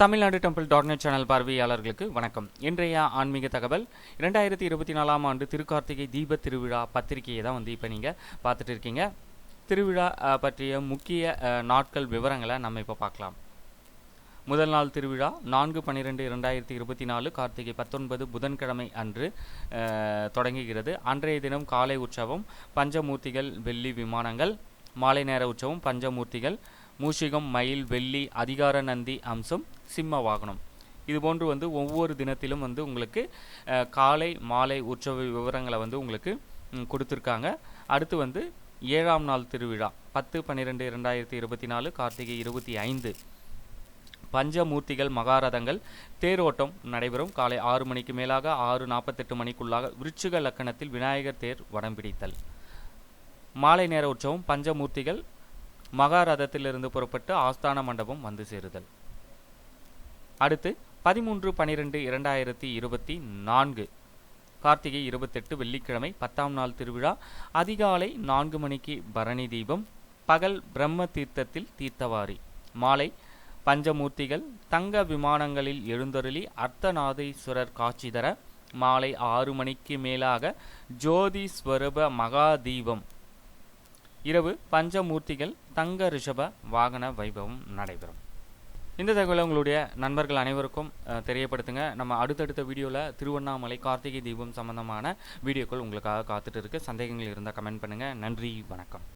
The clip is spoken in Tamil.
Tamil Nadu temple dot net channel பார்வையாளர்களுக்கு வணக்கம். இன்றைய ஆன்மீக தகவல் இரண்டாயிரத்தி இருபத்தி நாலாம் ஆண்டு திருக்கார்த்திகை தீப திருவிழா பத்திரிகையை தான் வந்து இப்போ நீங்கள் பார்த்துட்டு இருக்கீங்க. திருவிழா பற்றிய முக்கிய நாட்கள் விவரங்களை நம்ம இப்போ பார்க்கலாம். முதல் நாள் திருவிழா நான்கு பன்னிரெண்டு இரண்டாயிரத்தி இருபத்தி நாலு கார்த்திகை பத்தொன்பது புதன்கிழமை அன்று தொடங்குகிறது. அன்றைய தினம் காலை உற்சவம் பஞ்சமூர்த்திகள் வெள்ளி விமானங்கள் மாலை நேர உற்சவம் பஞ்சமூர்த்திகள் மூஷிகம் மயில் வெள்ளி அதிகார நந்தி அம்சம் சிம்ம வாகனம். இது போன்று வந்து ஒவ்வொரு தினத்திலும் வந்து உங்களுக்கு காலை மாலை உற்சவ விவரங்களை வந்து உங்களுக்கு கொடுத்துருக்காங்க. அடுத்து வந்து ஏழாம் நாள் திருவிழா பத்து பன்னிரெண்டு இரண்டாயிரத்தி இருபத்தி நாலு கார்த்திகை இருபத்தி ஐந்து. பஞ்சமூர்த்திகள் மகாரதங்கள் தேரோட்டம் நடைபெறும். காலை ஆறு மணிக்கு மேலாக ஆறு நாற்பத்தெட்டு மணிக்குள்ளாக விருச்சிக லக்கணத்தில் விநாயகர் தேர் வடம் பிடித்தல். மாலை நேர உற்சவம் பஞ்சமூர்த்திகள் மகாரதத்திலிருந்து புறப்பட்டு ஆஸ்தான மண்டபம் வந்து சேருதல். அடுத்து பதிமூன்று பனிரெண்டு இரண்டாயிரத்தி இருபத்தி நான்கு கார்த்திகை இருபத்தெட்டு வெள்ளிக்கிழமை பத்தாம் நாள் திருவிழா அதிகாலை நான்கு மணிக்கு பரணி தீபம் பகல் பிரம்ம தீர்த்தத்தில் தீர்த்தவாரி மாலை பஞ்சமூர்த்திகள் தங்க விமானங்களில் எழுந்தருளி அர்த்தநாதீஸ்வரர் காட்சி தர மாலை ஆறு மணிக்கு மேலாக ஜோதி ஸ்வரூப மகாதீபம் இரவு பஞ்சமூர்த்திகள் தங்க ரிஷப வாகன வைபவம் நடைபெறும். இந்த தகவலை உங்களுடைய நண்பர்கள் அனைவருக்கும் தெரியப்படுத்துங்க. நம்ம அடுத்தடுத்த வீடியோவில் திருவண்ணாமலை கார்த்திகை தீபம் சம்பந்தமான வீடியோக்கள் உங்களுக்காக காத்துட்டு இருக்கு. சந்தேகங்கள் இருந்தால் கமெண்ட் பண்ணுங்கள் நன்றி வணக்கம்.